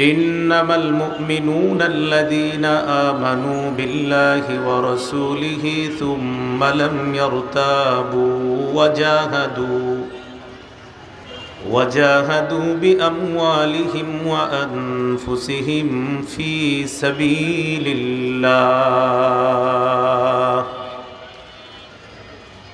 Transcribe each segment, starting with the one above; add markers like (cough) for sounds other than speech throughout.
إنما المؤمنون الذين آمنوا بالله ورسوله ثم لم يرتابوا وجاهدوا وجاهدوا بأموالهم وأنفسهم في سبيل الله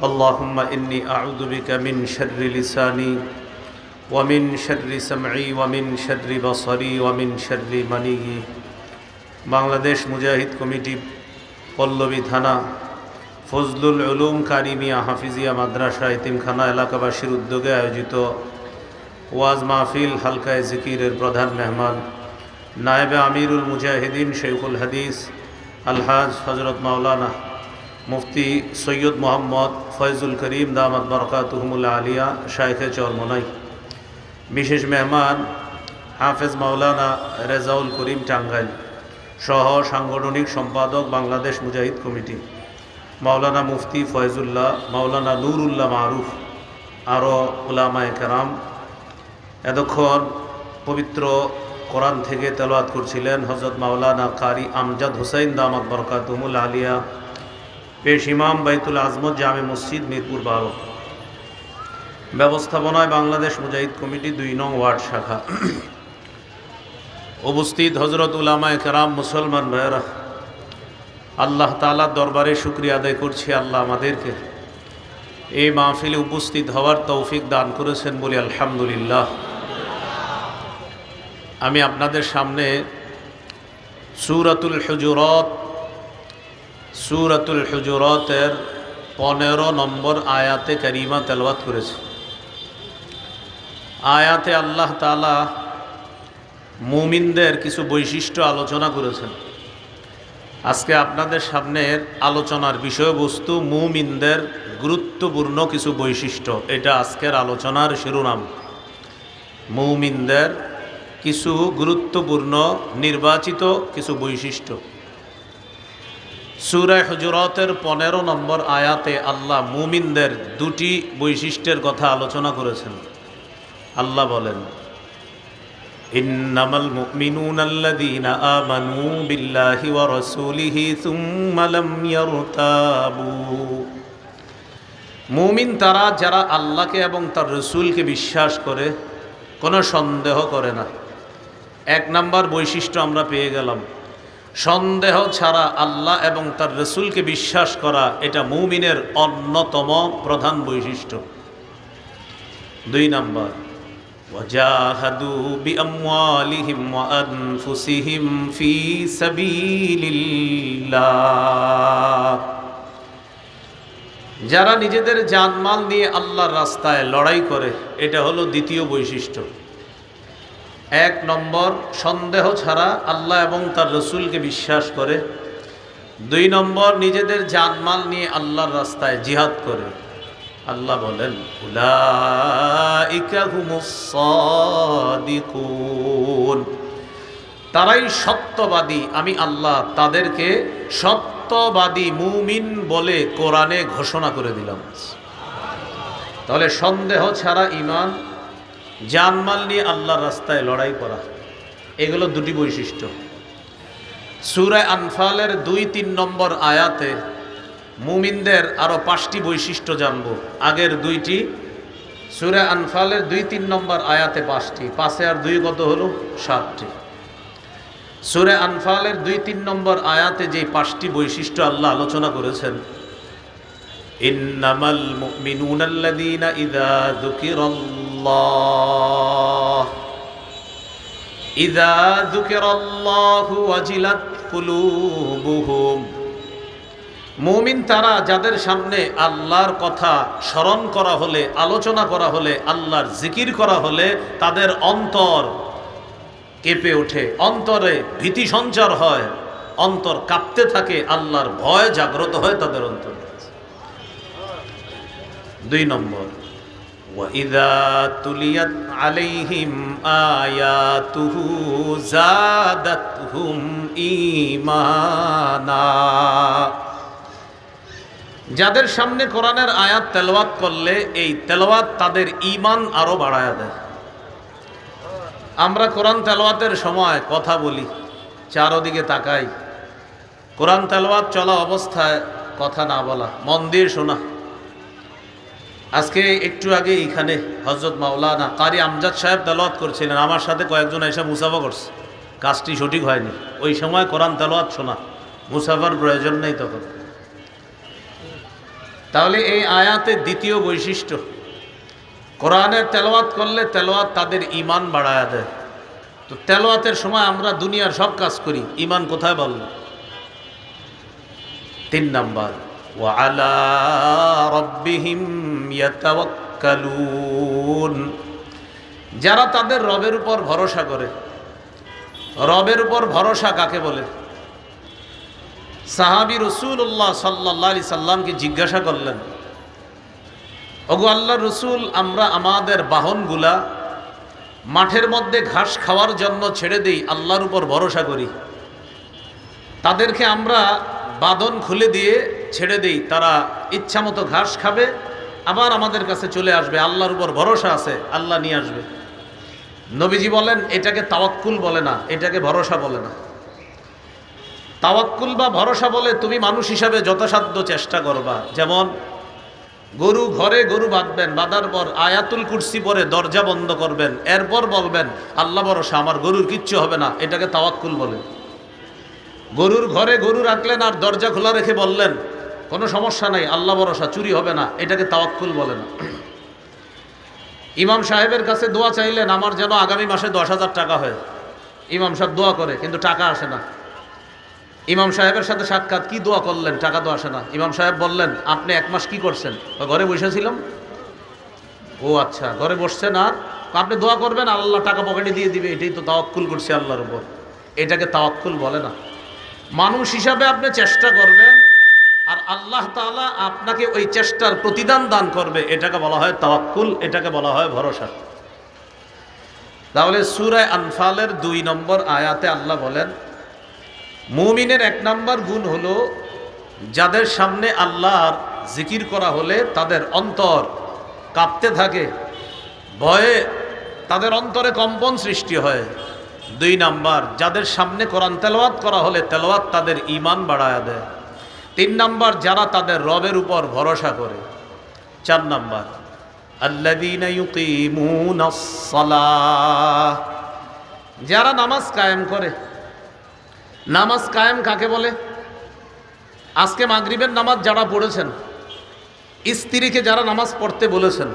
اللهم إني أعوذ بك من شر لساني ومن شر سمعي ومن شر بصري ومن شر مني Bangladesh Mujahid committee Pallavi থানা ফজলুল উলুম কারিমিয়া হাফিজিয়া মাদ্রাসা ইতিমখানা এলাকাবাসীর উদ্যোগে আয়োজিত ওয়াজ মাহফিল হালকায় জিকিরের প্রধান মেহমান নায়েবে আমিরুল মুজাহিদিন শেখুল হাদিস আলহাজ হজরত মাওলানা মুফতি সৈয়দ মোহাম্মদ ফয়জুল করিম দামাত বরকাতুহমুল্লা আলিয়া শাইখে চরমনাই। বিশেষ মেহমান হাফেজ মাওলানা রেজাউল করিম টাঙ্গাইল সহ সাংগঠনিক সম্পাদক বাংলাদেশ মুজাহিদ কমিটি, মাওলানা মুফতি ফয়জুল্লাহ, মাওলানা নুরুল্লাহ মারুফ, আরও উলামায় কেরাম, এতক্ষণ পবিত্র কোরআন থেকে তেলাওয়াত করছিলেন হজরত মাওলানা কারি আমজাদ হুসাইন দামাত বরকাতুমুল আলিয়া, পেশ ইমাম বাইতুল আজমত জামে মসজিদ মিরপুর বারো। ব্যবস্থাপনায় বাংলাদেশ মুজাহিদ কমিটি দুই নং ওয়ার্ড শাখা। উপস্থিত হজরত উলামায় কেরাম মুসলমান ভাইয়েরা, আল্লাহ তালার দরবারে শুক্রিয়া আদায় করছি, আল্লাহ আমাদেরকে এই মাহফিলে উপস্থিত হওয়ার তৌফিক দান করেছেন বলে আলহামদুলিল্লাহ। আমি আপনাদের সামনে সুরাতুল হুজুরত, সুরাতুল হুজুরতের পনেরো নম্বর আয়াতে করিমা তেলওয়াত করেছি। আয়াতে আল্লাহ তালা মুমিনদের কিছু বৈশিষ্ট্য আলোচনা করেছেন। আজকে আপনাদের সামনের আলোচনার বিষয়বস্তু মুমিনদের গুরুত্বপূর্ণ কিছু বৈশিষ্ট্য। এটা আজকের আলোচনার শিরোনাম। মুমিনদের কিছু গুরুত্বপূর্ণ নির্বাচিত কিছু বৈশিষ্ট্য সুরায় হজরতের পনেরো নম্বর আয়াতে আল্লাহ মুমিনদের দুটি বৈশিষ্ট্যের কথা আলোচনা করেছেন আল্লাহ বলেন إنما المؤمنون الذين آمنوا بالله ورسوله ثم لم يرتابوا মুমিন তারা যারা আল্লাহকে এবং তার রসুলকে বিশ্বাস করে কোনো সন্দেহ করে না এক নাম্বার বৈশিষ্ট্য আমরা পেয়ে গেলাম সন্দেহ ছাড়া আল্লাহ এবং তার রসুলকে বিশ্বাস করা এটা মুমিনের অন্যতম প্রধান বৈশিষ্ট্য দুই নাম্বার وجاهدوا بأموالهم وأنفسهم في سبيل الله যারা নিজেদের জানমাল নিয়ে আল্লাহর রাস্তায় লড়াই করে এটা হলো দ্বিতীয় বৈশিষ্ট্য এক নম্বর, সন্দেহ ছাড়া আল্লাহ এবং তার রসুলকে বিশ্বাস করে। দুই নম্বর, নিজেদের জানমাল নিয়ে আল্লাহর রাস্তায় জিহাদ করে। আল্লাহ বলেন তারাই সত্যবাদী, আমি আল্লাহ তাদেরকে সত্যবাদী মুমিন বলে কোরআনে ঘোষণা করে দিলাম। তাহলে সন্দেহ ছাড়া ইমান জানমাল নিয়ে আল্লাহর রাস্তায় লড়াই করা। এগুলো দুটি বৈশিষ্ট্য। সুরায় আনফালের দুই তিন নম্বর আয়াতে মুমিনদের আরও পাঁচটি বৈশিষ্ট্য জানব। আগের দুইটি, সুরে আনফালের দুই তিন নম্বর আয়াতে পাঁচটি পাশে আর দুই কত হলো? সাতটি। সুরে আনফালের দুই তিন নম্বর আয়াতে যে পাঁচটি বৈশিষ্ট্য আল্লাহ আলোচনা করেছেন, ইন্নামাল মুমিনুনাল্লাযীনা ইযা যুকিরাল্লাহ ইযা যুকিরাল্লাহু ওয়াজিলাত কুলুবুহুম। মুমিন তারা যাদের সামনে আল্লাহর কথা স্মরণ করা হলে, আলোচনা করা হলে, আল্লাহর জিকির করা হলে, তাদের অন্তর কেঁপে ওঠে, অন্তরে ভীতি সঞ্চার হয়, অন্তর কাঁপতে থাকে, আল্লাহর ভয় জাগ্রত হয় তাদের অন্তর। দুই নম্বর। وَإِذَا تُلِيَتْ عَلَيْهِمْ آيَاتُهُ زَادَتْهُمْ إِيمَانًا যাদের সামনে কোরআনের আয়াত তেলাওয়াত করলে এই তেলাওয়াত তাদের ঈমান আরো বাড়ায় দেয় আমরা কোরআন তেলাওয়াতের সময় কথা বলি চারোদিকে তাকাই কোরআন তেলাওয়াত চলা অবস্থায় কথা না বলা মন দিয়ে শোনা আজকে একটু আগে এইখানে হজরত মাওলানা কারি আমজাদ সাহেব তেলাওয়াত করছিলেন। আমার সাথে কয়েকজন এসে মুসাফা করছে। কাজটি সঠিক হয়নি। ওই সময় কোরআন তেলাওয়াত শোনা। মুসাফার প্রয়োজন নেই তখন। তাহলে এই আয়াতের দ্বিতীয় বৈশিষ্ট্য। কোরআনের তেলাওয়াত করলে তেলাওয়াত তাদের ইমান বাড়ায়া দেয়। তো তেলাওয়াতের সময় আমরা দুনিয়ার সব কাজ করি। ইমান কোথায় বলল তিন নাম্বার। وعلى ربهم يتوكلون যারা তাদের রবের উপর ভরসা করে রবের উপর ভরসা কাকে বলে সাহাবি রসুল্লাহ সাল্লাহ আলি সাল্লামকে জিজ্ঞাসা করলেন ওগো আল্লাহ রসুল আমরা আমাদের বাহনগুলা মাঠের মধ্যে ঘাস খাওয়ার জন্য ছেড়ে দিই আল্লাহর উপর ভরসা করি তাদেরকে আমরা বাদন খুলে দিয়ে ছেড়ে দেই, তারা ইচ্ছামতো ঘাস খাবে, আবার আমাদের কাছে চলে আসবে, আল্লাহর উপর ভরসা আছে, আল্লাহ নিয়ে আসবে। নবীজি বলেন, এটাকে তাওয়াক্কুল বলে না, এটাকে ভরসা বলে না। তাওয়াক্কুল বা ভরসা বলে তুমি মানুষ হিসাবে যথাসাধ্য চেষ্টা করবা। যেমন, গরু ঘরে গরু বাঁধবেন, বাঁধার পর আয়াতুল কুরসি পরে দরজা বন্ধ করবেন, এরপর বলবেন, আল্লাহ ভরসা, আমার গরুর কিচ্ছু হবে না, এটাকে তাওয়াক্কুল বলে। গরুর ঘরে গরু রাখলেন আর দরজা খোলা রেখে বললেন, কোনো সমস্যা নাই, আল্লাহ ভরসা, চুরি হবে না। এটাকে তাওয়াক্কুল বলে না ইমাম সাহেবের কাছে দোয়া চাইলেন, আমার যেন আগামী মাসে দশ হাজার টাকা হয়। ইমাম সাহেব দোয়া করে, কিন্তু টাকা আসে না। ইমাম সাহেবের সাথে সাক্ষাৎ, কি দোয়া করলেন? টাকা তো আসে না। ইমাম সাহেব বললেন, আপনি এক মাস কি করছেন? ঘরে বসেছিলাম। ও আচ্ছা ঘরে বসছেন আর? আপনি দোয়া করবেন, আল্লাহ টাকা পকেটে দিয়ে দিবে। এটাই তো তাওয়াক্কুল করছে আল্লাহর উপর। এটাকে তাওয়াক্কুল বলে না। মানুষ হিসাবে আপনি চেষ্টা করবেন, আর আল্লাহ তাআলা আপনাকে ওই চেষ্টার প্রতিদান দান করবে। এটাকে বলা হয় তাওয়াক্কুল, এটাকে বলা হয় ভরসা। তাহলে সুরায় আনফালের দুই নম্বর আয়াতে আল্লাহ বলেন, মুমিনের এক নম্বর গুণ হলো যাদের সামনে আল্লাহর জিকির করা হলে তাদের অন্তর কাঁপতে থাকে, ভয়ে তাদের অন্তরে কম্পন সৃষ্টি হয়। দুই নাম্বার, যাদের সামনে কোরআন তেলাওয়াত করা হলে তেলাওয়াত তাদের ইমান বাড়ায় দেয়। তিন নাম্বার, যারা তাদের রবের উপর ভরসা করে। চার নাম্বার যারা নামাজ কায়েম করে, নামাজ কায়েম কাকে বলে? আজকে মাগরিবের নামাজ যারা পড়েছেন, স্ত্রীকে যারা নামাজ পড়তে বলেছেন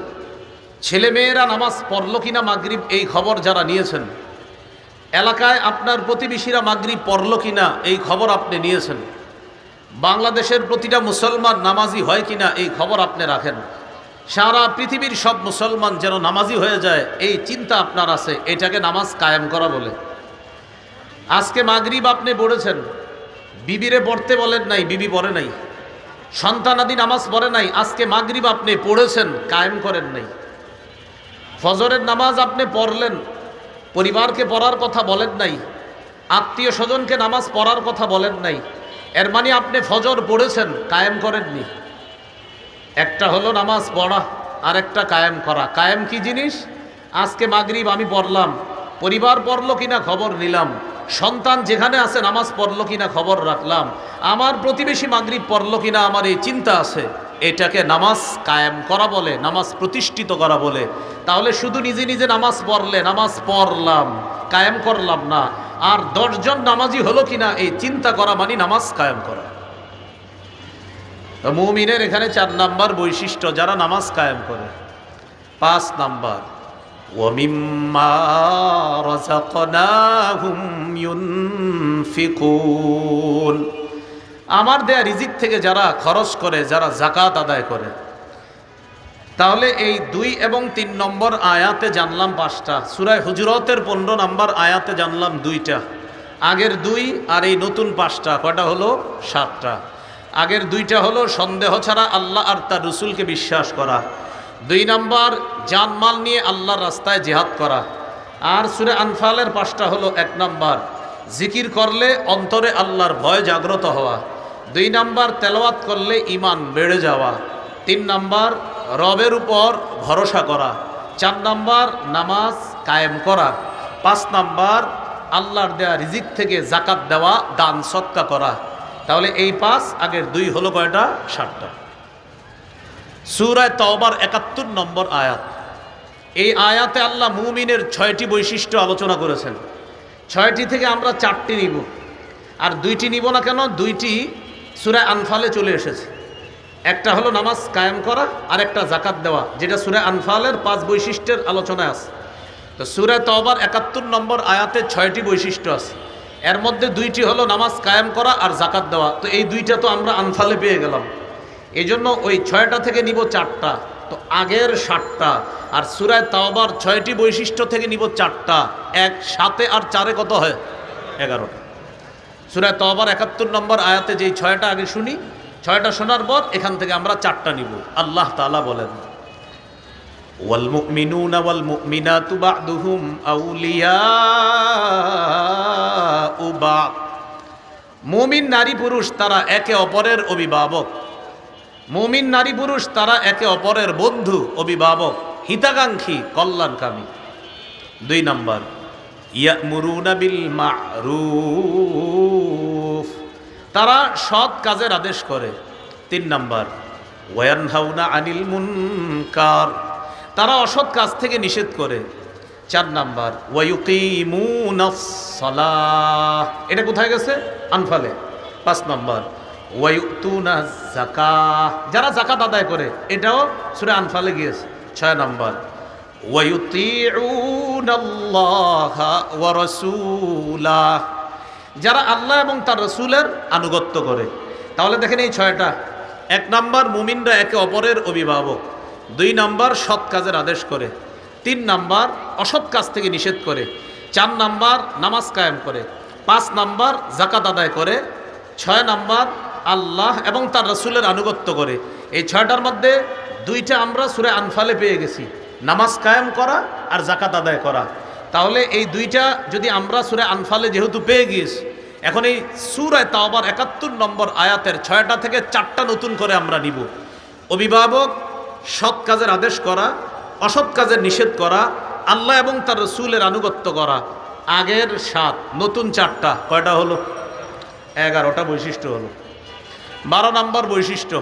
ছেলে মেয়েরা নামাজ পড়ল কিনা মাগরিব, এই খবর যারা নিয়েছেন এলাকায় আপনার প্রতিবেশীরা মাগরিব পড়ল কিনা এই খবর আপনি নিয়েছেন। বাংলাদেশের প্রতিটা মুসলমান নামাজি হয় কিনা এই খবর আপনি রাখেন। সারা পৃথিবীর সব মুসলমান যেন নামাজি হয়ে যায়, এই চিন্তা আপনার আছে, এটাকে নামাজ কায়েম করা বলে। আজকে মাগরিব আপনি পড়েছেন, বিবিরে পড়তে বলেন নাই, বিবি পড়ে নাই। সন্তানাদি নামাজ পড়ে নাই, আজকে মাগরিব আপনি পড়েছেন, কায়েম করেন নাই। ফজরের নামাজ আপনি পড়লেন পরিবারকে পড়ার কথা বলেন নাই, আত্মীয় স্বজনকে নামাজ পড়ার কথা বলেন নাই, এর মানে আপনি ফজর পড়েছেন, কায়েম করেননি। একটা হলো নামাজ পড়া আর একটা কায়েম করা। কায়েম কি জিনিস? আজকে মাগরিব আমি পড়লাম, পরিবার পড়ল কিনা খবর নিলাম, সন্তান যেখানে আছে নামাজ পড়ল কিনা খবর রাখলাম, আমার প্রতিবেশী মাগরিব পড়ল কিনা আমার এই চিন্তা আছে। এটাকে নামাজ কায়েম করা বলে, নামাজ প্রতিষ্ঠিত করা বলে। তাহলে শুধু নিজে নিজে নামাজ পড়লে, নামাজ পড়লাম, কায়েম করলাম না। আর দশজন নামাজি হলো কি না এই চিন্তা করা মানে নামাজ কায়েম করা। মুমিনের এখানে চার নাম্বার বৈশিষ্ট্য, যারা নামাজ কায়েম করে। পাঁচ নাম্বার ومما رزقناهم ফিকুন আমার দেয়া রিজিক থেকে যারা খরচ করে, যারা জাকাত আদায় করে। তাহলে এই দুই এবং তিন নম্বর আয়াতে জানলাম পাঁচটা। সুরায় হুজরতের পনেরো নম্বর আয়াতে জানলাম দুইটা। আগের দুই আর এই নতুন পাঁচটা কটা হলো? সাতটা। আগের দুইটা হলো সন্দেহ ছাড়া আল্লাহ আর তার রসুলকে বিশ্বাস করা। দুই নম্বর, জানমাল নিয়ে আল্লাহর রাস্তায় জেহাদ করা। আর সুরে আনফালের পাঁচটা হলো এক নম্বর, জিকির করলে অন্তরে আল্লাহর ভয় জাগ্রত হওয়া। দুই নাম্বার তেলাওয়াত করলে ইমান বেড়ে যাওয়া, তিন নাম্বার রবের উপর ভরসা করা, চার নাম্বার নামাজ কায়েম করা, পাঁচ নাম্বার আল্লাহর দেয়া রিজিক থেকে জাকাত দেওয়া, দান, সৎকা করা। তাহলে এই পাঁচ, আগের দুই হলো কয়টা? ষাটটা সুরায় তওবার একাত্তর নম্বর আয়াত। এই আয়াতে আল্লাহ মুমিনের ছয়টি বৈশিষ্ট্য আলোচনা করেছেন। ছয়টি থেকে আমরা চারটি নিব। আর দুইটি নিব না কেন? দুইটি সুরায় আনফালে চলে এসেছে। একটা হলো নামাজ কায়েম করা আর একটা জাকাত দেওয়া, যেটা সুরায় আনফালের পাঁচ বৈশিষ্ট্যের আলোচনায় আছে। তো সুরায় তওবার একাত্তর নম্বর আয়াতে ছয়টি বৈশিষ্ট্য আছে। এর মধ্যে দুইটি হলো নামাজ কায়েম করা আর জাকাত দেওয়া। তো এই দুইটা তো আমরা আনফালে পেয়ে গেলাম। এই জন্য ওই ছয়টা থেকে নিব চারটা, তো আগের ষাটটা আর সুরায় তাওবার ছয়টি বৈশিষ্ট্য থেকে নিব চারটা। এক সাতে আর চারে কত হয়? এগারোটা। সুরায় তওবার একাত্তর নম্বর আয়াতে যেই ছয়টা আগে শুনি ছয়টা শোনার পর এখান থেকে আমরা চারটা নিব আল্লাহ তাআলা বলেন والمؤمنون والمؤمنات بعضهم أولياء بعض মুমিন নারী পুরুষ তারা একে অপরের অভিভাবক মুমিন নারী পুরুষ তারা একে অপরের বন্ধু অভিভাবক হিতাকাঙ্ক্ষী কল্যাণকামী দুই নম্বর ইয়ামুরুনা বিল মারুফ। তারা সৎ কাজের আদেশ করে। তিন নম্বর, ওয়ানহাউনা আনিল মুনকার। তারা অসৎ কাজ থেকে নিষেধ করে। চার নাম্বার ওয়াইকিমুনাস এটা কোথায় গেছে? আনফালে। পাঁচ নম্বর ওয়াইতুনা জাকা যারা জাকাত আদায় করে, এটাও সুরে আনফালে গিয়েছে। ছয় নম্বর যারা আল্লাহ এবং তার রসুলের আনুগত্য করে। তাহলে দেখেন এই ছয়টা। এক নাম্বার, মুমিনরা একে অপরের অভিভাবক। দুই নাম্বার, সৎ কাজের আদেশ করে। তিন নাম্বার, অসৎ কাজ থেকে নিষেধ করে। চার নাম্বার, নামাজ কায়েম করে। পাঁচ নাম্বার জাকাত আদায় করে। ছয় নাম্বার, আল্লাহ এবং তার রসুলের আনুগত্য করে। এই ছয়টার মধ্যে দুইটা আমরা সুরে আনফালে পেয়ে গেছি। নামাজ কায়েম করা আর জাকাত আদায় করা। তাহলে এই দুইটা যদি আমরা সুরে আনফালে যেহেতু পেয়ে গিয়েছি, এখন এই সুরায় তাওবার একাত্তর নম্বর আয়াতের ছয়টা থেকে চারটা নতুন করে আমরা নিব। অভিভাবক, সৎ কাজের আদেশ করা, অসৎ কাজের নিষেধ করা, আল্লাহ এবং তার রসুলের আনুগত্য করা। আগের সাত, নতুন চারটা, কয়টা হলো? এগারোটা বৈশিষ্ট্য হলো। বারো নম্বর বৈশিষ্ট্য,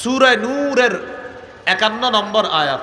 সুরায় নূরের একান্ন নম্বর আয়াত।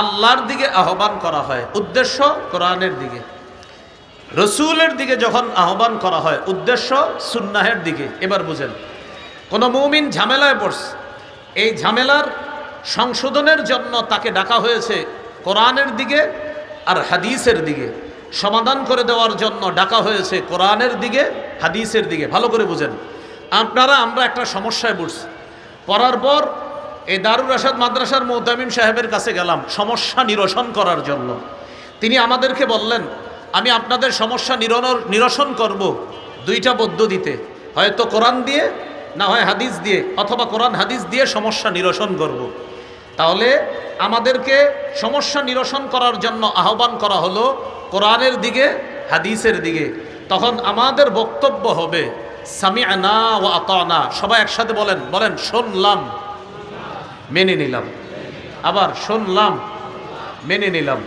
আল্লাহর দিকে আহ্বান করা হয়। উদ্দেশ্য কোরআনের দিকে। রসুলের দিকে যখন আহ্বান করা হয়, উদ্দেশ্য সুন্নাহের দিকে। এবার বুঝেন, কোনো মৌমিন ঝামেলায় পড়ছে। এই ঝামেলার সংশোধনের জন্য তাকে ডাকা হয়েছে কোরআনের দিকে আর হাদিসের দিকে। সমাধান করে দেওয়ার জন্য ডাকা হয়েছে কোরআনের দিকে, হাদিসের দিকে। ভালো করে বুঝেন। আপনারা, আমরা একটা সমস্যায় পড়ছি। পড়ার পর এই দারুর রাশাদ মাদ্রাসার মোহতামিম সাহেবের কাছে গেলাম সমস্যা নিরসন করার জন্য। তিনি আমাদেরকে বললেন, আমি আপনাদের সমস্যা নিরনর, নিরসন করব দুইটা পদ্ধতিতে হয়তো কোরআন দিয়ে, না হয় হাদিস দিয়ে, অথবা কোরআন, হাদিস দিয়ে সমস্যা নিরসন করব। তাহলে আমাদেরকে সমস্যা নিরসন করার জন্য আহ্বান করা হলো কোরআনের দিকে, হাদিসের দিকে। তখন আমাদের বক্তব্য হবে, সামিআনা ও আতানা। সবাই একসাথে বলেন বলেন, শুনলাম। মেনে নিলাম। আবার শুনলাম, মেনে নিলাম।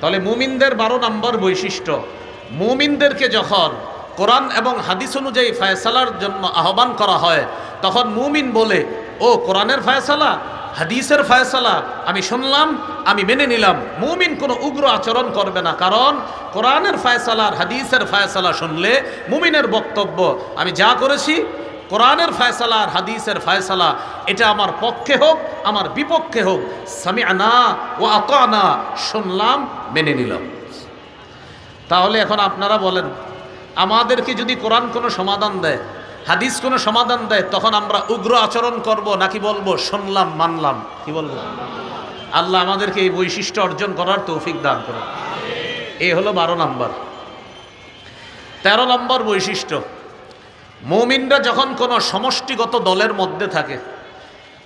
তাহলে মুমিনদের বারো নম্বর বৈশিষ্ট্য, মুমিনদেরকে যখন কোরআন এবং হাদিস অনুযায়ী ফায়সালার জন্য আহ্বান করা হয়, তখন মুমিন বলে, ও, কোরআনের ফায়সালা, হাদিসের ফায়সালা, আমি শুনলাম, আমি মেনে নিলাম। মুমিন কোনো উগ্র আচরণ করবে না, কারণ কোরআনের ফায়সালার হাদিসের ফায়সালা শুনলে মুমিনের বক্তব্য, আমি যা করেছি কোরআনের ফায়সালা আর হাদিসের ফায়সালা, এটা আমার পক্ষে হোক, আমার বিপক্ষে হোক সামি আনা ও আতানা, শুনলাম, মেনে নিলাম। তাহলে এখন আপনারা বলেন, আমাদেরকে যদি কোরআন কোনো সমাধান দেয়, হাদিস কোনো সমাধান দেয়, তখন আমরা উগ্র আচরণ করব নাকি বলব, শুনলাম, মানলাম? কি বলব? আল্লাহ আমাদেরকে এই বৈশিষ্ট্য অর্জন করার তৌফিক দান করে এই হলো বারো নম্বর। তেরো নম্বর বৈশিষ্ট্য। মৌমিনরা যখন কোনো সমষ্টিগত দলের মধ্যে থাকে,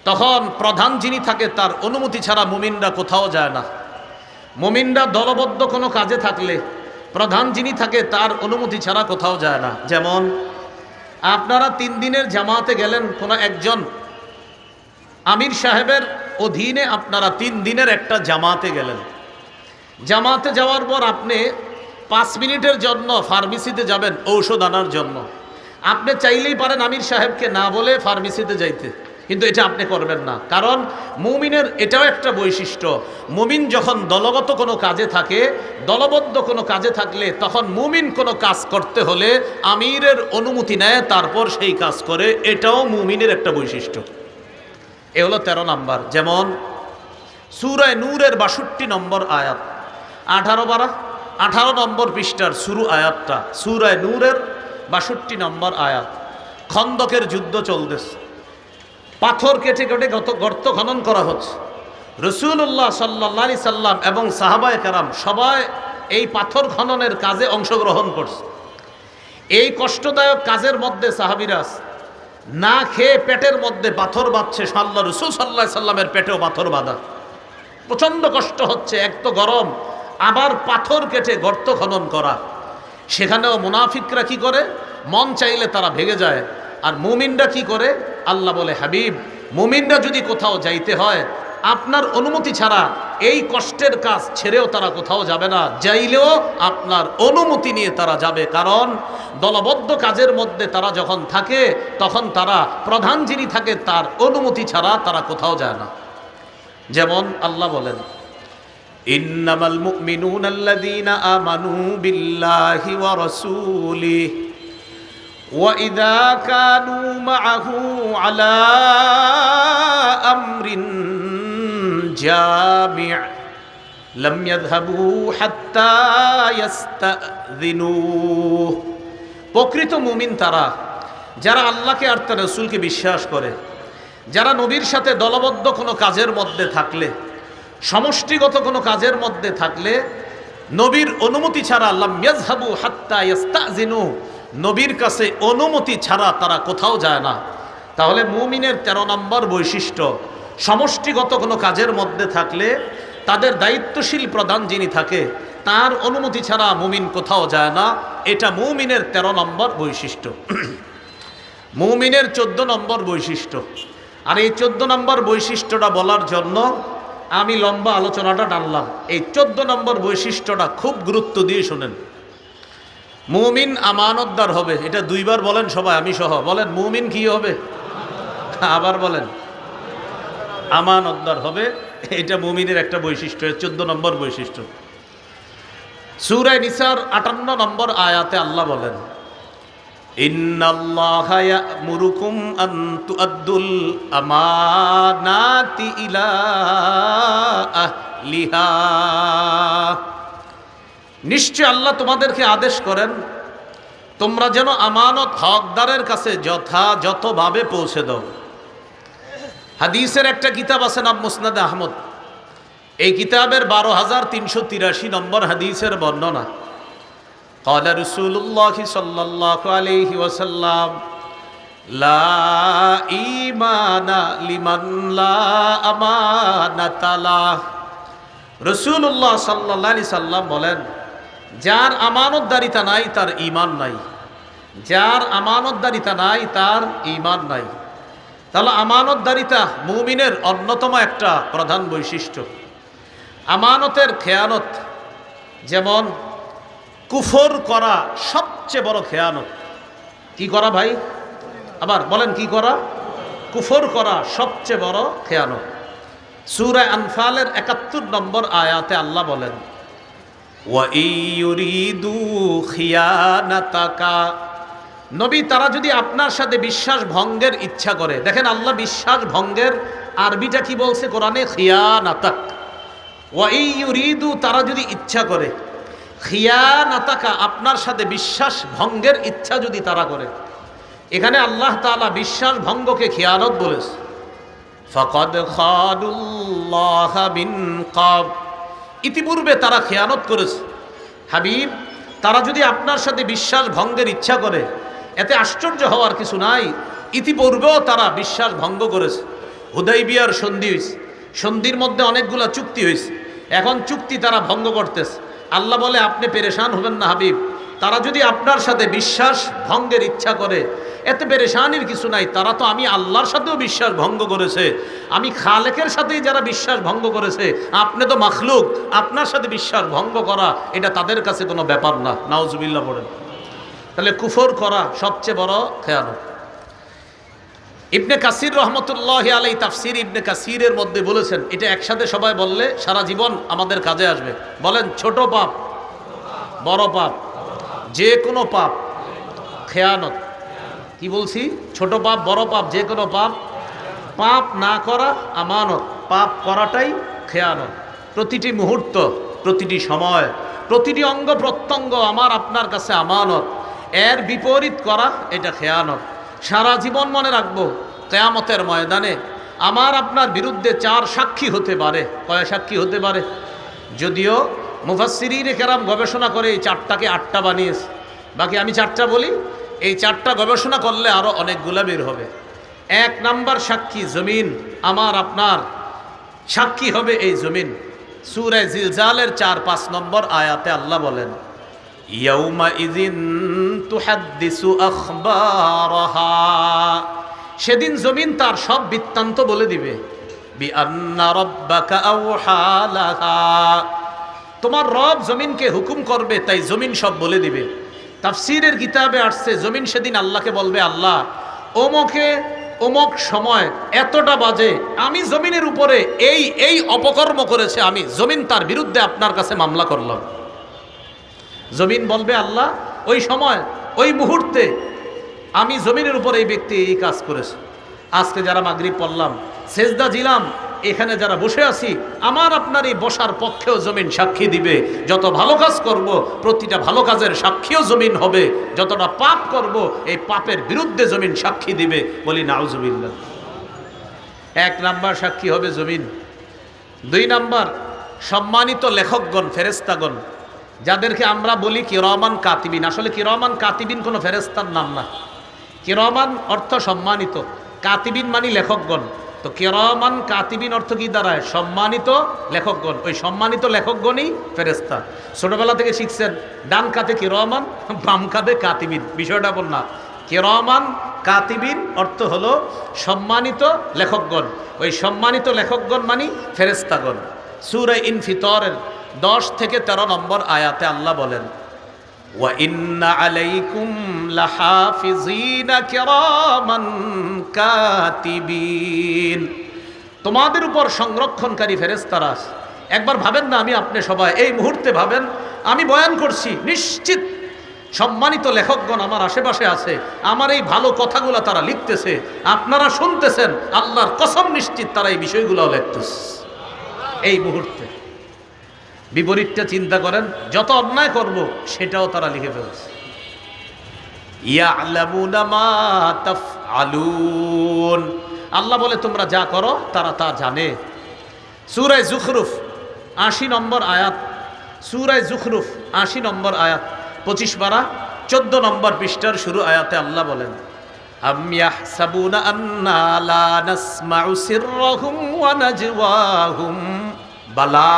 তখন প্রধান যিনি থাকে তার অনুমতি ছাড়া মুমিনরা কোথাও যায় না। মুমিনরা দলবদ্ধ কোনো কাজে থাকলে প্রধান যিনি থাকে তার অনুমতি ছাড়া কোথাও যায় না। যেমন, আপনারা তিন দিনের জামাতে গেলেন কোনো একজন আমির সাহেবের অধীনে আপনারা তিন দিনের একটা জামাতে গেলেন। জামাতে যাওয়ার পর আপনি পাঁচ মিনিটের জন্য ফার্মেসিতে যাবেন ঔষধ আনার জন্য। আপনি চাইলেই পারেন আমির সাহেবকে না বলে ফার্মেসিতে যাইতে, কিন্তু এটা আপনি করবেন না। কারণ মুমিনের এটাও একটা বৈশিষ্ট্য, মুমিন যখন দলগত কোনো কাজে থাকে, দলবদ্ধ কোনো কাজে থাকলে তখন মুমিন কোনো কাজ করতে হলে আমিরের অনুমতি নেয়, তারপর সেই কাজ করে। এটাও মুমিনের একটা বৈশিষ্ট্য। এ হলো তেরো নম্বর। যেমন সুরায় নূরের বাষট্টি নম্বর আয়াত। আঠারো বারা? আঠারো নম্বর পৃষ্ঠার শুরু আয়াতটা। সুরায় নূরের বাষট্টি নম্বর আয়াত। খন্দকের যুদ্ধ চলতেছে। পাথর কেটে কেটে গত গর্ত খনন করা হচ্ছে। রসুল্লাহ সাল্লা সাল্লাম এবং সাহাবায় কারাম সবাই এই পাথর খননের কাজে অংশগ্রহণ করছে। এই কষ্টদায়ক কাজের মধ্যে সাহাবিরাজ না খেয়ে পেটের মধ্যে পাথর বাঁধছে সাল্লা রসুল সাল্লাহ সাল্লামের পেটেও পাথর বাঁধা। প্রচণ্ড কষ্ট হচ্ছে, এক তো গরম, আবার পাথর কেটে গর্ত খনন করা। সেখানেও মুনাফিকরা কি করে? মন চাইলে তারা ভেঙে যায়। আর মুমিনরা কি করে? আল্লাহ বলে, হাবিব, মুমিনরা যদি কোথাও যাইতে হয়, আপনার অনুমতি ছাড়া এই কষ্টের কাজ ছেড়েও তারা কোথাও যাবে না। যাইলেও আপনার অনুমতি নিয়ে তারা যাবে। কারণ দলবদ্ধ কাজের মধ্যে তারা যখন থাকে, তখন তারা প্রধান যিনি থাকে, তার অনুমতি ছাড়া তারা কোথাও যায় না। যেমন আল্লাহ বলেন ইন্নামাল মুমিনুনা আল্লাযীনা আমানু বিল্লাহি ওয়া রাসূলিহি وإذا كانوا معه على أمر جامع لم يذهبوا حتى يستأذنوه প্রকৃত মুমিন তারা যারা আল্লাহকে আর তার রসুলকে বিশ্বাস করে যারা নবীর সাথে দলবদ্ধ কোনো কাজের মধ্যে থাকলে সমষ্টিগত কোনো কাজের মধ্যে থাকলে নবীর অনুমতি ছাড়া আল্লাহ ইয়াজহাবু হাত্তা ইয়াস্তাজিনু, নবীর কাছে অনুমতি ছাড়া তারা কোথাও যায় না। তাহলে মুমিনের ১৩ নম্বর বৈশিষ্ট্য, সমষ্টিগত কোনো কাজের মধ্যে থাকলে তাদের দায়িত্বশীল প্রধান যিনি থাকে, তার অনুমতি ছাড়া মুমিন কোথাও যায় না। এটা মুমিনের ১৩ নম্বর বৈশিষ্ট্য। (clears throat) মুমিনের ১৪ নম্বর বৈশিষ্ট্য। আর এই ১৪ নম্বর বৈশিষ্ট্যটা বলার জন্য আমি লম্বা আলোচনাটা টানলাম। এই ১৪ নম্বর বৈশিষ্ট্যটা খুব গুরুত্ব দিয়ে শোনেন। মুমিন আমানতদার হবে। এটা দুইবার বলেন সবাই, আমি সহ। বলেন, মুমিন কি হবে? আবার বলেন, আমানতদার হবে। এটা মুমিনের একটা বৈশিষ্ট্য চোদ্দ নম্বর বৈশিষ্ট্য। সুরায় নিসার আটান্ন নম্বর আয়াতে আল্লাহ বলেন আমানাতি ইলা আহলিহা। নিশ্চয় আল্লাহ তোমাদেরকে আদেশ করেন, তোমরা যেন আমানত হকদারের কাছে যথাযথভাবে পৌঁছে দাও। হাদিসের একটা কিতাব আছে নাম মুসনাদ আহমদ। এই কিতাবের বারো হাজার তিনশো তিরাশি নম্বর হাদিসের বর্ণনা। قال رسول الله صلى الله عليه وسلم لا إيمان لمن لا أمانة له রসুল্লাহ সাল্লাহ সাল্লাম বলেন যার আমানতদারিতা নাই তার ইমান নাই যার আমানতদারিতা নাই তার ইমান নাই তাহলে আমানতদারিতা মুমিনের অন্যতম একটা প্রধান বৈশিষ্ট্য আমানতের খেয়ানত যেমন কুফর করা সবচেয়ে বড় খেয়ানত। কি করা ভাই? আবার বলেন কি করা? কুফর করা সবচেয়ে বড় খেয়ানত। সুরায় আনফালের একাত্তর নম্বর আয়াতে আল্লাহ বলেন নবী, তারা যদি আপনার সাথে বিশ্বাস ভঙ্গের ইচ্ছা করে, দেখেন আল্লাহ বিশ্বাস ভঙ্গের আরবিটা কি বলছে কোরআনে? খিয়ানাতাক। ওয়াইয়ুরিদু তারা যদি ইচ্ছা করে খিয়ানাতাকা, আপনার সাথে বিশ্বাস ভঙ্গের ইচ্ছা যদি তারা করে। এখানে আল্লাহ তাআলা বিশ্বাস ভঙ্গকে খিয়ানত বলেছে। ফকদ ইতিপূর্বে তারা খেয়ানত করেছে। হাবিব, তারা যদি আপনার সাথে বিশ্বাস ভঙ্গের ইচ্ছা করে, এতে আশ্চর্য হওয়ার কিছু নাই। ইতিপূর্বেও তারা বিশ্বাস ভঙ্গ করেছে। হুদাই বিয়ার সন্ধি হয়েছে সন্ধির মধ্যে অনেকগুলা চুক্তি হয়েছে এখন চুক্তি তারা ভঙ্গ করতেছে। আল্লাহ বলে, আপনি পেরেশান হবেন না, হাবিব। তারা যদি আপনার সাথে বিশ্বাস ভঙ্গের ইচ্ছা করে, এতে পেরেশানির কিছু নাই। তারা তো আমি আল্লাহর সাথেও বিশ্বাস ভঙ্গ করেছে। আমি খালেকের সাথেই যারা বিশ্বাস ভঙ্গ করেছে, আপনি তো মাখলুক। আপনার সাথে বিশ্বাস ভঙ্গ করা, এটা তাদের কাছে কোনো ব্যাপার না। নাউজুবিল্লাহ পড়েন। তাহলে কুফর করা সবচেয়ে বড় খেয়ানত। ইবনে কাসির রহমতুল্লাহ আলাই তাফসির ইবনে কাসিরের মধ্যে বলেছেন, এটা একসাথে সবাই বললে সারা জীবন আমাদের কাজে আসবে। বলেন, ছোট পাপ, বড় পাপ যে কোনো পাপ, খেয়ানত। কি বলছি? ছোট পাপ, বড় পাপ যে কোনো পাপ পাপ না করা আমানত। পাপ করাটাই খেয়ানত। প্রতিটি মুহূর্ত, প্রতিটি সময়, প্রতিটি অঙ্গ প্রত্যঙ্গ আমার, আপনার কাছে আমানত। এর বিপরীত করা, এটা খেয়ানত। সারা জীবন মনে রাখব কেয়ামতের ময়দানে আমার আপনার বিরুদ্ধে চার সাক্ষী হতে পারে। কয় সাক্ষী হতে পারে? যদিও মুফাসিরির কেরাম গবেষণা করে এই চারটাকে আটটা বানিয়েছে। বাকি আমি চারটা বলি, এই চারটা গবেষণা করলে আরও অনেকগুলা বের হবে। এক নাম্বার সাক্ষী জমিন, আমার আপনার সাক্ষী হবে এই জমিন। সুরে জিলজালের চার পাঁচ নম্বর আয়াতে আল্লাহ বলেন ইয়াউমা ইদিন তুহাদ্দিসু আখবারহা। সেদিন জমিন তার সব বৃত্তান্ত বলে দিবে। তোমার রব জমিনকে হুকুম করবে, তাই জমিন সব বলে দিবে। তাফসিরের কিতাবে আসছে, জমিন সেদিন আল্লাহকে বলবে, আল্লাহ ওমকে অমক সময় এতটা বাজে, আমি জমিনের উপরে এই এই অপকর্ম করেছে আমি, জমিন তার বিরুদ্ধে আপনার কাছে মামলা করলাম। জমিন বলবে, আল্লাহ, ওই সময়, ওই মুহূর্তে আমি জমিনের উপর এই ব্যক্তি এই কাজ করেছে। আজকে যারা মাগরিব পড়লাম, সেজদা দিলাম, এখানে যারা বসে আছি, আমার আপনার এই বসার পক্ষেও জমিন সাক্ষী দিবে। যত ভালো কাজ করব, প্রতিটা ভালো কাজের সাক্ষীও জমিন হবে। যতটা পাপ করব, এই পাপের বিরুদ্ধে জমিন সাক্ষী দিবে। বলি নাউজুবিল্লা এক নাম্বার সাক্ষী হবে জমিন। দুই নাম্বার, সম্মানিত লেখকগণ ফেরেস্তাগণ যাদেরকে আমরা বলি কি কিরমান কাতিবিন। আসলে কি কিরমান কাতিবিন কোনো ফেরেস্তার নাম না। কিরমান অর্থ সম্মানিত, কাতিবিন মানি লেখকগণ। তো কেরমান, কাতিবিন অর্থ কি দাঁড়ায়? সম্মানিত লেখকগণ। ওই সম্মানিত লেখকগণই ফেরেস্তা ছোটবেলা থেকে শিখছেন, ডান কাতে কেরমান, বাম কাতে কাতিবিন। বিষয়টা বল না। কেরমান, কাতিবিন অর্থ হলো সম্মানিত লেখকগণ। ওই সম্মানিত লেখকগণ মানি ফেরেস্তাগণ সুরে ইনফিতরের দশ থেকে তেরো নম্বর আয়াতে আল্লাহ বলেন وَإِنَّ عَلَيْكُمْ لَحَافِظِينَ كِرَامًا কাতিবিন তোমাদের উপর সংরক্ষণকারী ফেরেস্তারা আছে। একবার ভাবেন না আমি আপনি সবাই এই মুহূর্তে ভাবেন আমি বয়ান করছি নিশ্চিত সম্মানিত লেখকগণ আমার আশেপাশে আছে আমার এই ভালো কথাগুলো তারা লিখতেছে আপনারা শুনতেছেন আল্লাহর কসম নিশ্চিত তারা এই বিষয়গুলো লিখতেছে এই মুহূর্তে বিপরীতটা চিন্তা করেন, যত অন্যায় করব, সেটাও তারা লিখে ফেলছে। আল্লাহ বলে, তোমরা যা করো, তারা তা জানে। সুরায় জুখরুফ, আশি নম্বর আয়াত। সুরায় জুখরুফ, আশি নম্বর আয়াত, পঁচিশ বারা চোদ্দ নম্বর পৃষ্ঠার শুরু আয়াতে আল্লাহ বলেন বালা।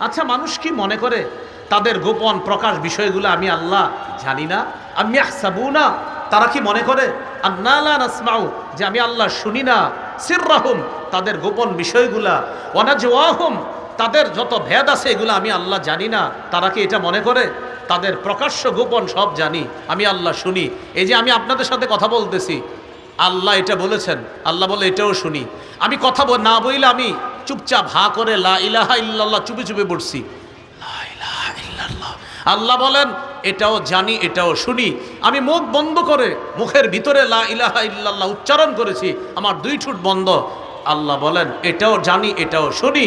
আচ্ছা মানুষ কি মনে করে তাদের গোপন প্রকাশ বিষয়গুলো আমি আল্লাহ জানি না? আমি না তারা কি মনে করে? আন্নালা নাসমাউ, যে আমি আল্লাহ শুনি না। সিররাহুম, তাদের গোপন বিষয়গুলা। ওয়ানাজওয়াহুম তাদের যত ভেদ আছে এগুলো আমি আল্লাহ জানি না। তারা কি এটা মনে করে? তাদের প্রকাশ্য গোপন সব জানি, আমি আল্লাহ শুনি। এই যে আমি আপনাদের সাথে কথা বলতেছি, আল্লাহ এটা বলেছেন, আল্লাহ বলে এটাও শুনি। আমি কথা না বইলে আমি চুপচাপ হা করে লা ইলাহা ইল্লাল্লাহ চুপে চুপে পড়ছি লা ইলাহা ইল্লাল্লাহ। আল্লাহ বলেন এটাও জানি এটাও শুনি। আমি মুখ বন্ধ করে মুখের ভিতরে লা ইলাহা ইল্লাল্লাহ উচ্চারণ করেছি আমার দুই ঠুট বন্ধ। আল্লাহ বলেন এটাও জানি এটাও শুনি।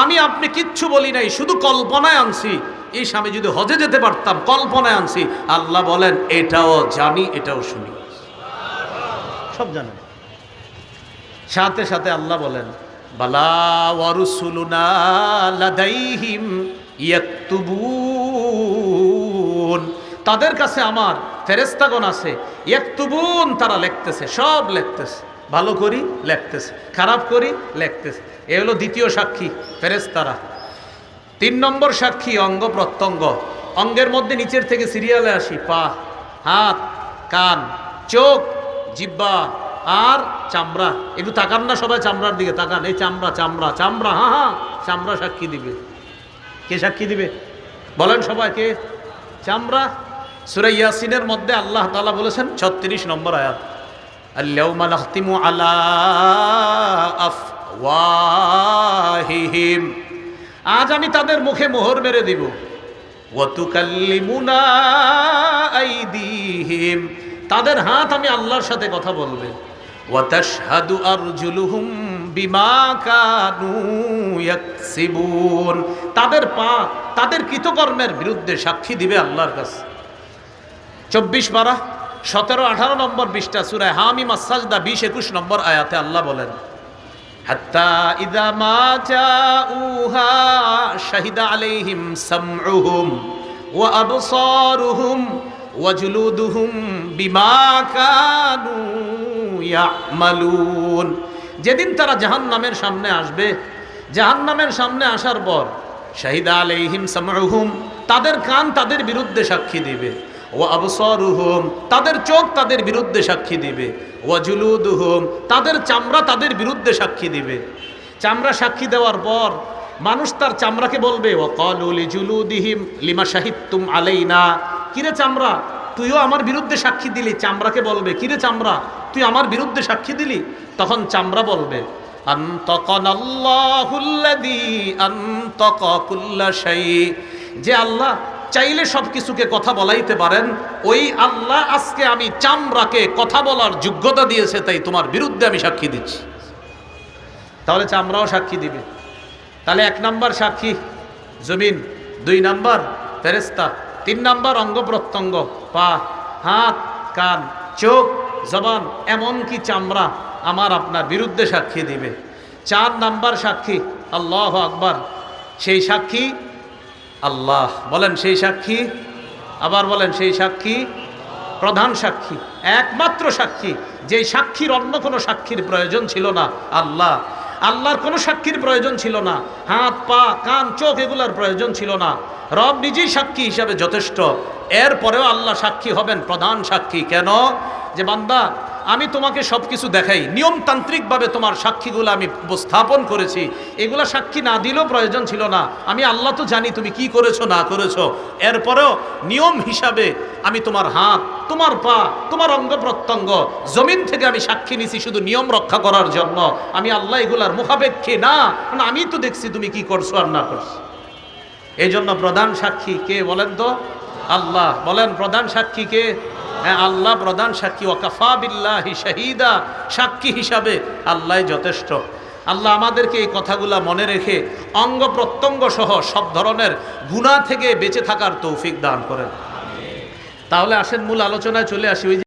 আমি আপনি কিচ্ছু বলি নাই শুধু কল্পনায় আনছি। এই স্বামী যদি হজে যেতে পারতাম কল্পনায় আনছি। আল্লাহ বলেন এটাও জানি এটাও শুনি। সব জানেন। সাথে সাথে আল্লাহ বলেন বালা তাদের কাছে আমার ফেরেস্তাগণ আছে, ইয়াকতুবুন, তারা লিখতেছে, সব লিখতেছে। ভালো করি, লিখতেছে। খারাপ করি, লিখতেছে। এ হলো দ্বিতীয় সাক্ষী ফেরেস্তারা তিন নম্বর সাক্ষী, অঙ্গ প্রত্যঙ্গ। অঙ্গের মধ্যে নিচের থেকে সিরিয়ালে আসি, পা, হাত, কান, চোখ জিব্বা আর চামড়া, একটু তাকান না সবাই চামড়ার দিকে, তাকান। এই চামড়া চামড়া চামড়া হ্যাঁ হ্যাঁ চামড়া সাক্ষী দিবে। কে সাক্ষী দিবে? বলেন সবাই কে? চামড়া। সুরা ইয়াসিনের মধ্যে আল্লাহ তালা বলেছেন, ছত্রিশ নম্বর আয়াত আল্লাহুম্মা নাখতিমু আলা আফওয়াহিহিম। আজ আমি তাদের মুখে মোহর মেরে দিব। তাদের হাত আমি আল্লাহর সাথে কথা বলবে। ওয়াতাশহাদু আরজুলুহুম বিমা কানু ইয়াকসিবুন। তাদের পা, তাদের কৃতকর্মের বিরুদ্ধে সাক্ষী দিবে আল্লাহর কাছে। চব্বিশ বারা, সতেরো, আঠারো নম্বর বিশটা সুরায় হামিম সাজদা বিশ, একুশ নম্বর আয়াতে আল্লাহ বলেন, হাত্তা ইদা মা জাউহা শাহিদা আলাইহিম সামউহুম ওয়া আবসারুহুম ওয়া বিমা কানু ইয়ামালুন। যেদিন তারা জাহান্নামের সামনে আসবে, জাহান্নামের সামনে আসার পর শাহিদা আলাইহিম সামউহুম, তাদের কান তাদের বিরুদ্ধে সাক্ষী দিবে। ও আবসরুহুম, তাদের চোখ তাদের বিরুদ্ধে সাক্ষী দিবে। ও জুলুদুহুম, তাদের চামড়া তাদের বিরুদ্ধে সাক্ষী দিবে। চামড়া সাক্ষী দেওয়ার পর মানুষ তার চামড়াকে বলবে ও কলুলি জুলুদিহিম, লিমা সাহিত্যুম আলাইনা? কিরে চামড়া? তুইও আমার বিরুদ্ধে সাক্ষী দিলি, চামড়াকে বলবে কিরে চামড়া? তুই আমার বিরুদ্ধে সাক্ষী দিলি? তখন চামড়া বলবে যে আল্লাহ চাইলে সব কিছুকে কথা বলাইতে পারেন, ওই আল্লাহ আজকে আমি চামড়াকে কথা বলার যোগ্যতা দিয়েছে, তাই তোমার বিরুদ্ধে আমি সাক্ষী দিচ্ছি। তাহলে চামড়াও সাক্ষী দিবে। তাহলে এক নাম্বার সাক্ষী, জমিন। দুই নাম্বার ফেরেস্তা তিন নাম্বার অঙ্গ প্রত্যঙ্গ, পা, হাত, কান, চোখ, জবান, এমনকি চামড়া আমার আপনার বিরুদ্ধে সাক্ষী দিবে। চার নাম্বার সাক্ষী, আল্লাহ আকবার। সেই সাক্ষী আল্লাহ। বলেন সেই সাক্ষী, আবার বলেন সেই সাক্ষী প্রধান সাক্ষী, একমাত্র সাক্ষী। যেই সাক্ষীর অন্য কোনো সাক্ষীর প্রয়োজন ছিল না, আল্লাহ। আল্লাহর কোনো সাক্ষীর প্রয়োজন ছিল না। হাত, পা, কান, চোখ এগুলার প্রয়োজন ছিল না। রব নিজেই সাক্ষী হিসাবে যথেষ্ট। এরপরেও আল্লাহ সাক্ষী হবেন প্রধান সাক্ষী। কেন? যে বান্দা আমি তোমাকে সব কিছু দেখাই। নিয়মতান্ত্রিকভাবে তোমার সাক্ষীগুলো আমি উপস্থাপন করেছি। এগুলা সাক্ষী না দিলেও প্রয়োজন ছিল না। আমি আল্লাহ তো জানি তুমি কি করেছ, না করেছ। এরপরেও নিয়ম হিসাবে আমি তোমার হাত, তোমার পা, তোমার অঙ্গ প্রত্যঙ্গ, জমিন থেকে আমি সাক্ষী নিছি শুধু নিয়ম রক্ষা করার জন্য। আমি আল্লাহ এগুলার মুখাপেক্ষে না। আমি তো দেখছি তুমি কি করছ আর না করছ। এই জন্য প্রধান সাক্ষী কে বলেন তো? আল্লাহ। বলেন, প্রধান সাক্ষী কে? হ্যাঁ আল্লাহ প্রধান সাক্ষী। ওকাফা বিল্লাহি শাহিদা, সাক্ষী হিসাবে আল্লাহ যথেষ্ট। আল্লাহ আমাদেরকে এই কথাগুলা মনে রেখে অঙ্গ প্রত্যঙ্গ সহ সব ধরনের গুণা থেকে বেঁচে থাকার তৌফিক দান করেন। তাহলে আসেন, মূল আলোচনায় চলে আসি। ওই